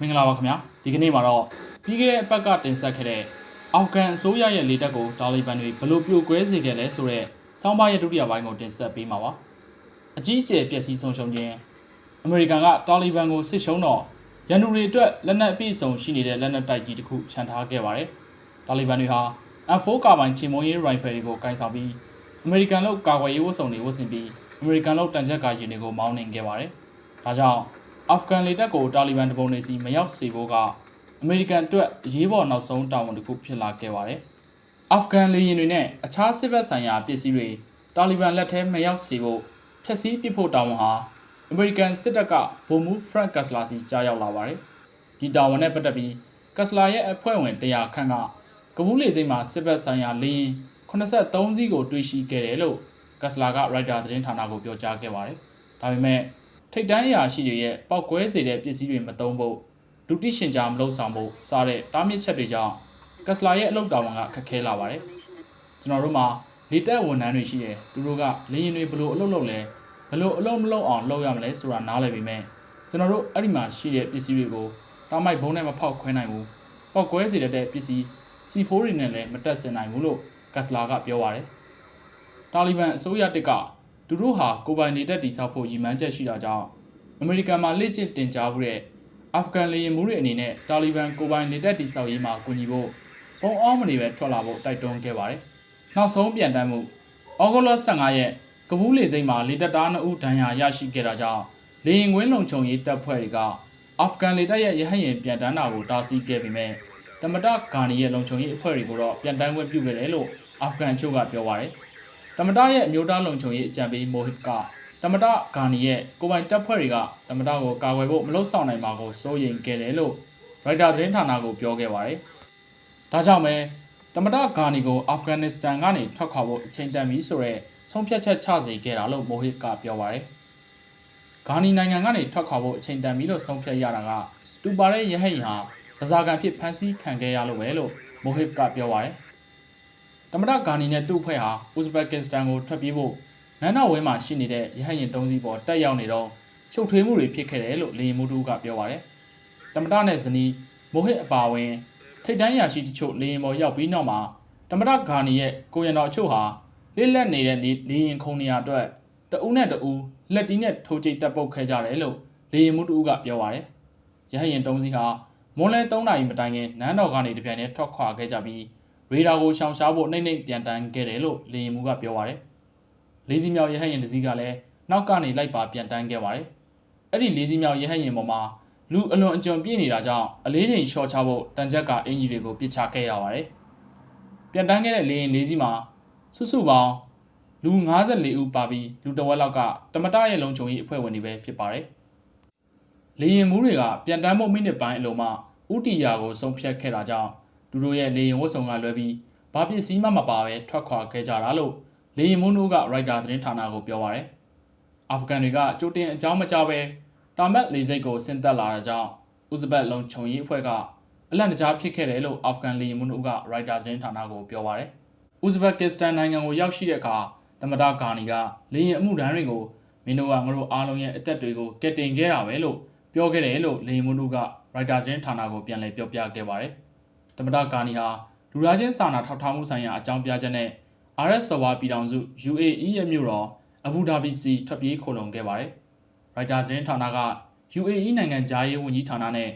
မင်္ဂလာပါခင်ဗျာဒီကနေ့မှာတော့ပြီးခဲ့တဲ့အပတ်ကတင်ဆက်ခဲ့တဲ့အာဖဂန်အစိုးရရဲ့လေတပ်ကိုတာလီဘန်တွေဘယ်လိုပြိုကွဲစေခဲ့လဲဆိုတော့စောင်းပါရဲ့ဒုတိယပိုင်းကိုတင်ဆက်ပေးမှာပါအကြီးအကျယ်ပျက်စီးဆုံးရှုံးခြင်းအမေရိကန်ကတာလီဘန်ကိုစစ်ရှုံးတော့ရန်သူတွေအတွက်လက်နက်အပြည့်အစုံရှိနေတဲ့လက်နက်တိုက်ကြီးတစ်ခုခြံထားခဲ့ပါတယ်တာလီဘန်တွေဟာ M4 ကာဘိုင်ချေမုံရေးရိုင်ဖယ်တွေကိုကင်ဆောင်ပြီးအမေရိကန်လို့ကာကွယ်ရေးဝတ်စုံတွေဝတ်ဆင်ပြီးအမေရိကန်လို့တန်ချက်ကာရင်တွေကိုမောင်းနှင်ခဲ့ပါတယ်ဒါကြောင့် အာဖဂန်လေတပ်ကိုတာလီဘန်တပုံတွေစီမရောက်စေဖို့ကအမေရိကန်အတွက်အရေးပေါ်နောက်ဆုံးတာဝန်တစ်ခုဖြစ်လာခဲ့ပါတယ်။အာဖဂန်လေယာဉ်တွေနဲ့အခြားစစ်ဘက်ဆိုင်ရာပစ္စည်းတွေတာလီဘန်လက်ထဲမရောက်စေဖို့ဖျက်ဆီးပစ်ဖို့တာဝန်ဟာအမေရိကန်စစ်တပ်ကဗိုလ်မှူးဖရန့်ကတ်စလာစီကြားရောက်လာပါတယ်။ဒီတာဝန်နဲ့ပတ်သက်ပြီးကတ်စလာရဲ့အဖွဲ့ဝင်100ခန့်ကကဘူးလေစိတ်မှာစစ်ဘက်ဆိုင်ရာလေယာဉ်83စီးကိုတွေ့ရှိခဲ့တယ်လို့ကတ်စလာကရိုက်တာသတင်းဌာနကိုပြောကြားခဲ့ပါတယ်။ဒါပေမဲ့ ထိတ်တန်းအရာရှိတွေရဲ့ပောက်ကွဲစေတဲ့ပစ္စည်းတွေမသုံးဖို့လူတိရှင်ကြားမလုပ်ဆောင်ဖို့စတဲ့တားမြစ်ချက်တွေကြောင့်ကက်စလာရဲ့အလုပ်တာဝန်ကခက်ခဲလာပါတယ်ကျွန်တော်တို့မှာလေတက်ဝန်ထမ်းတွေရှိတယ်သူတို့ကလေရင်တွေဘလို့အလုပ်လုပ်လဲဘလို့အလုပ်မလုပ်အောင်လုပ်ရမလဲဆိုတာနားလည်ပေမဲ့ကျွန်တော်တို့အဲ့ဒီမှာရှိတဲ့ပစ္စည်းတွေကိုတားမိုက်ဘုံနဲ့မဖောက်ခွဲနိုင်ဘူးပောက်ကွဲစေတဲ့ပစ္စည်း C4 တွေနဲ့လည်းမတက်ဆင်နိုင်ဘူးလို့ကက်စလာကပြောပါတယ်တာလီဘန်အစိုးရတစ်က သူတို့ဟာကိုပိုင်နေတဲ့တိစောက်ဖို့ရည်မှန်းချက်ရှိတာကြောင့်အမေရိကန်မှာလက်ကျင့်တင်ကြားမှုတဲ့အာဖဂန်လေယာဉ်မှုတွေအနေနဲ့တာလီဘန်ကိုပိုင်နေတဲ့တိစောက်ရေးမှာကူညီဖို့ပုံအောင်မနေပဲထွက်လာဖို့တိုက်တွန်းခဲ့ပါတယ်။နောက်ဆုံးပြန်တမ်းမှုဩဂုတ်လ15ရက်ကဘူးလေစိမ့်မှာလေတပ်သား2ဦးဒဏ်ရာရရှိခဲ့တာကြောင့်လေယာဉ်ကွင်းလုံခြုံရေးတပ်ဖွဲ့တွေကအာဖဂန်လေတပ်ရဲ့ရဟတ်ယာဉ်ပြန်တမ်းတာကိုတားဆီးခဲ့ပေမဲ့တမတဂါနီရဲ့လုံခြုံရေးအဖွဲ့တွေကိုတော့ပြန်တမ်းခွင့်ပြုခဲ့တယ်လို့အာဖဂန်ချုပ်ကပြောပါတယ်။ တမတရဲ့အမျိုးသားလုံခြုံရေးအကြံပေးမိုဟစ်ကတမတဂါနီရဲ့ကိုပိုင်တပ်ဖွဲ့တွေကတမတကိုကာကွယ်ဖို့မလုပ်ဆောင်နိုင်ပါကိုစိုးရိမ်ခဲ့တယ်လို့ရိုက်တာသတင်းဌာနကိုပြောခဲ့ပါတယ်။ဒါကြောင့်ပဲတမတဂါနီကိုအာဖဂန်နစ္စတန်ကနေထွက်ခွာဖို့အချိန်တန်ပြီဆိုတော့ဆုံးဖြတ်ချက်ချစေခဲ့တာလို့မိုဟစ်ကပြောပါတယ်။ဂါနီနိုင်ငံကနေထွက်ခွာဖို့အချိန်တန်ပြီလို့ဆုံးဖြတ်ရတာကတူပါတဲ့ရဟတ်ယာဉ်ဟာဒဇာကန်ဖြစ်ဖမ်းဆီးခံခဲ့ရလို့ပဲလို့မိုဟစ်ကပြောပါတယ်။ တမတဂါနီနဲ့တူဖွဲ့ဟာဥဇဘက်ကစ္စတန်ကိုထွက်ပြေးဖို့နန်းတော်ဝင်းမှာရှိနေတဲ့ရဟတ်ရင်တုံးစီပေါ်တက်ရောက်နေတော့ရှုပ်ထွေးမှုတွေဖြစ်ခဲ့တယ်လို့လေရင်မှုတူကပြောပါတယ်။တမတနဲ့ဇနီးမိုဟစ်အပါဝင်ထိတ်တန်းရာရှိတချို့လေရင်ပေါ်ရောက်ပြီးနောက်မှာတမတဂါနီရဲ့ကိုရံတော်အချို့ဟာလစ်လက်နေတဲ့လေရင်ခုံနေရအတွက်တအူးနဲ့တအူးလက်တီးနဲ့ထိုးကျိတ်တက်ပုတ်ခဲ့ကြတယ်လို့လေရင်မှုတူကပြောပါတယ်။ရဟတ်ရင်တုံးစီဟာမွန်လဲ3နာရီမတိုင်ခင်နန်းတော်ကနေတပြိုင်တည်းထွက်ခွာခဲ့ကြပြီး ရေဒါကိုရှောင်ရှားဖို့နှိမ့်နှိမ့်ပြန်တန်းခဲ့တယ်လို့လေရင်မှုကပြောပါတယ်။လေးစီးမြောက်ရဟတ်ရင်တစ်စီးကလည်းနောက်ကနေလိုက်ပါပြန်တန်းခဲ့ပါတယ်။အဲ့ဒီလေးစီးမြောက်ရဟတ်ရင်ပေါ်မှာလူအလွန်အကျွံပြည့်နေတာကြောင့်အလေးချိန်ရှော့ချဖို့တန်ချက်ကအင်ဂျီတွေကိုပစ်ချခဲ့ရပါတယ်။ပြန်တန်းခဲ့တဲ့လေရင်လေးစီးမှာစုစုပေါင်းလူ54ဦးပါပြီးလူတဝက်လောက်ကတမတရဲ့လုံခြုံရေးအဖွဲ့ဝင်တွေပဲဖြစ်ပါတယ်။လေရင်မူးတွေကပြန်တန်းဖို့မိနစ်ပိုင်းအလိုမှဥတီယာကိုဆုံးဖြတ်ခဲ့တာကြောင့် သူတို့ရဲ့လေရင်ဝတ်စုံကလွဲပြီးဘာပစ္စည်းမှမပါဘဲထွက်ခွာခဲ့ကြတာလို့လေရင်မွန်းတို့ကရိုက်တာသတင်းဌာနကိုပြောပါရယ်အာဖဂန်တွေကကြိုတင်အကြောင်းမကြားပဲတာမတ်လေစိတ်ကိုဆင်းသက်လာတာကြောင့်ဥဇဘတ်လုံခြုံရေးအဖွဲ့ကအလန့်တကြားဖြစ်ခဲ့တယ်လို့အာဖဂန်လေရင်မွန်းတို့ကရိုက်တာသတင်းဌာနကိုပြောပါရယ်ဥဇဘက်ကစ္စတန်နိုင်ငံကိုရောက်ရှိတဲ့အခါသမဒဂါနီကလေရင်အမှုဒဏ်တွေကိုမင်းတို့ကငါတို့အားလုံးရဲ့အသက်တွေကိုကက်တင်ခဲ့တာပဲလို့ပြောခဲ့တယ်လို့လေရင်မွန်းတို့ကရိုက်တာသတင်းဌာနကိုပြန်လည်ပြောပြခဲ့ပါတယ် သမဒဂါနီဟာလူသားချင်းစာနာထောက်ထားမှုဆိုင်ရာအကြောင်းပြချက်နဲ့ RS ဆော်ဝါပြည်ထောင်စု UAE ရဲ့မြို့တော်အဘူဒါဘီစီထွက်ပြေးခိုလုံခဲ့ပါတယ်။ရိုက်တာသတင်းဌာနက UAE နိုင်ငံဂျာရေးဝန်ကြီးဌာနနဲ့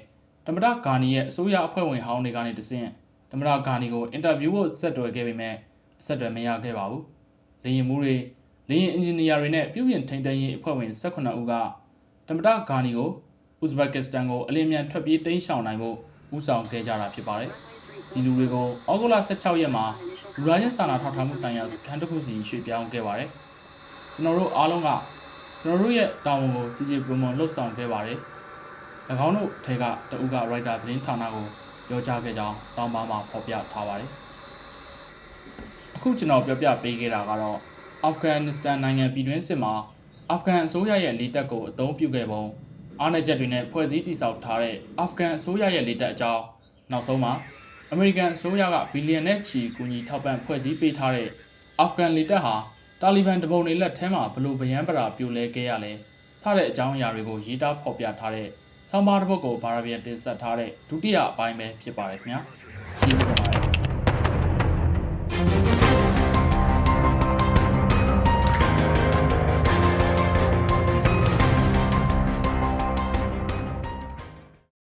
တမဒဂါနီရဲ့အစိုးရအဖွဲ့ဝင်ဟောင်းတွေကနေတဆင့်တမဒဂါနီကိုအင်တာဗျူးဖို့ဆက်သွယ်ခဲ့ပေမဲ့အဆက်အသွယ်မရခဲ့ပါဘူး။လေရင်မှုတွေလေရင်အင်ဂျင်နီယာတွေနဲ့ပြုပြင်ထိန်းသိမ်းရေးအဖွဲ့ဝင်18ဦးကတမဒဂါနီကိုဥဇဘက်ကစ္စတန်ကိုအလင်းမြန်ထွက်ပြေးတိမ်းရှောင်နိုင်ဖို့ဦးဆောင်ခဲ့ကြတာဖြစ်ပါတယ်။ ဒီလူတွေကိုဩဂုတ်လ16ရက်မှာလူသားချင်းစာနာထောက်ထားမှုဆိုင်ရာစခန်းတစ်ခုစီရွှေ့ပြောင်းခဲ့ပါတယ်။ကျွန်တော်တို့အားလုံးကကျွန်တော်တို့ရဲ့တာဝန်ကိုကြည်ကြည်ပွန်ပွန်လှုပ်ဆောင်ခဲ့ပါတယ်။၎င်းတို့ထဲကတဦးက writer သတင်းဌာနကိုပြောကြားခဲ့ကြောင်းစောင်းပါးမှာဖော်ပြထားပါတယ်။အခုကျွန်တော်ပြောပြပေးခဲ့တာကတော့အာဖဂန်နစ္စတန်နိုင်ငံပြည်တွင်းစစ်မှာအာဖဂန်အစိုးရရဲ့လေတပ်ကိုအသုံးပြုခဲ့ပုံအားနည်းချက်တွေနဲ့ဖွဲ့စည်းတည်ဆောက်ထားတဲ့အာဖဂန်အစိုးရရဲ့လေတပ်အကြောင်းနောက်ဆုံးမှာ အမေရိကန်အစိုးရကဘီလီယံနဲ့ချီကူညီထောက်ပံ့ဖွဲ့စည်းပေးထားတဲ့အာဖဂန်လေတပ်ဟာတာလီဘန်တပုံတွေလက်ထဲမှာဘလို့ဗယံပရာပြိုလဲခဲ့ရလဲစတဲ့အကြောင်းအရာတွေကိုရေးသားဖော်ပြထားတဲ့ဆောင်းပါးတစ်ပုဒ်ကိုဘာရဘီယန်တင်ဆက်ထားတဲ့ဒုတိယအပိုင်းပဲဖြစ်ပါတယ်ခင်ဗျာကျေးဇူးတင်ပါတယ်